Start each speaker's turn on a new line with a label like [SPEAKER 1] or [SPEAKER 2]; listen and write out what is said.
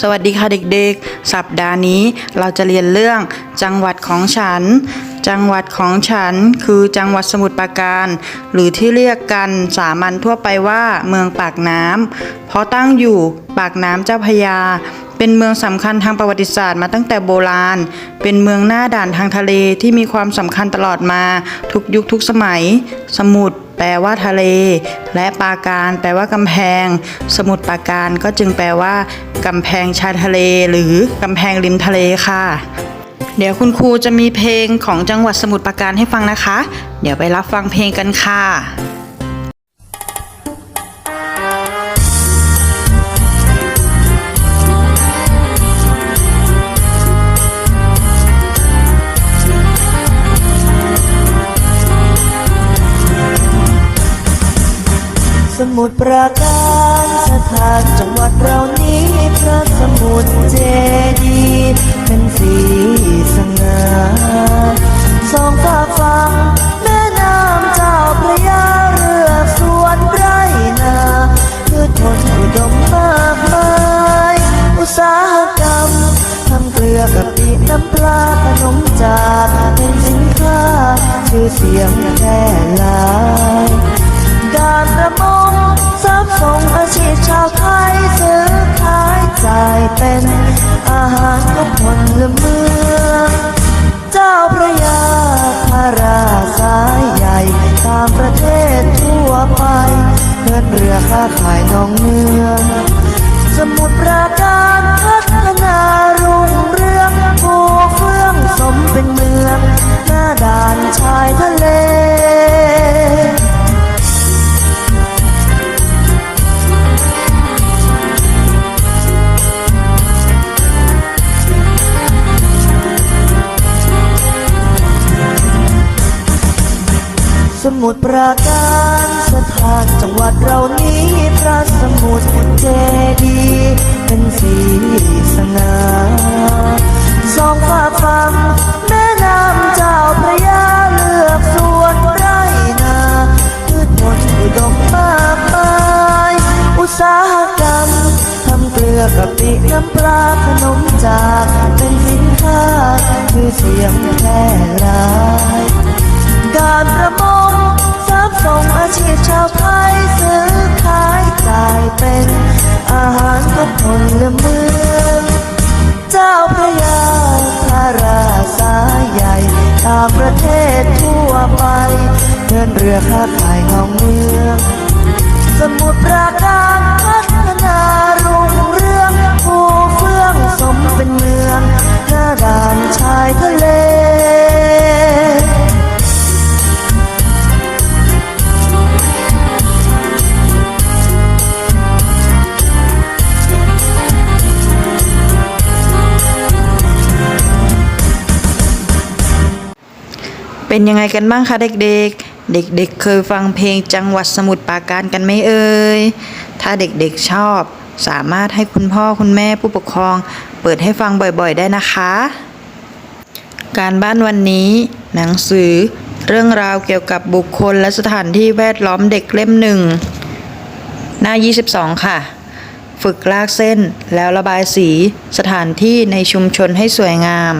[SPEAKER 1] สวัสดีค่ะเด็กๆ สัปดาห์นี้เราจะเรียนเรื่องจังหวัดของฉัน จังหวัดของฉันคือจังหวัดสมุทรปราการ หรือที่เรียกกันสามัญทั่วไปว่าเมืองปากน้ำเพราะตั้งอยู่ปากน้ำเจ้าพยา เป็นเมืองสำคัญทางประวัติศาสตร์มาตั้งแต่โบราณ เป็นเมืองหน้าด่านทางทะเลที่มีความสำคัญตลอดมาทุกยุคทุกสมัย สมุทรแปลว่าทะเล และปาการแปลว่ากำแพง สมุทรปาการก็จึงแปลว่ากำแพงชายทะเล หรือกำแพงริมทะเลค่ะ เดี๋ยวคุณครูจะมีเพลงของจังหวัดสมุทรปราการให้ฟังนะคะ เดี๋ยวไปรับฟังเพลงกันค่ะ
[SPEAKER 2] สมุทรปราการสถานจังหวัดเรานี้พระสมุทรเจดีย์เป็นสีสง่าสองฝากฟังแม่น้ำเจ้าพระยาเรือสวนไรนาพืชผลอุดมมากมายอุตสาหกรรมทำเกลือกะปิน้ำปลาขนมจากเป็นสินค้าชื่อเสียงแพร่หลาย ทั่วไปเพื่อนเรือค้าขายน้องเมืองสมุทรปราการพัฒนารุ่งเรืองผูกเฟื่องสมเป็นเมือง หน้าด่านชายทะเลสมุทรปราการ สถานจังหวัดเรานี้พระสมุทรเจดีเป็นสีสง่าสองฝากฟังแม่น้ำเจ้าพระยาเลือกสวนไรนาพืชผลอุดมมากมายอุตสาหกรรมทำเกลือกะปิน้ำปลาขนมจากเป็นสินค้าคือเสียงแพร่หลาย ละเมืองเจ้าพระยาพระราชาใหญ่ตามประเทศทั่วไปเดินเรือค้าขายของเมือง สมุทรปราการ
[SPEAKER 1] เป็นยังไงกันบ้างคะเด็กๆ เด็กๆเคยฟังเพลงจังหวัดสมุทรปราการกันไหมเอ่ย ถ้าเด็กๆชอบสามารถให้คุณพ่อคุณแม่ผู้ปกครอง เปิดให้ฟังบ่อยๆได้นะคะ การบ้านวันนี้ หนังสือ เรื่องราวเกี่ยวกับบุคคลและสถานที่แวดล้อมเด็กเล่มหนึ่งหน้า 22 ค่ะ ฝึกลากเส้นแล้วระบายสีสถานที่ในชุมชนให้สวยงาม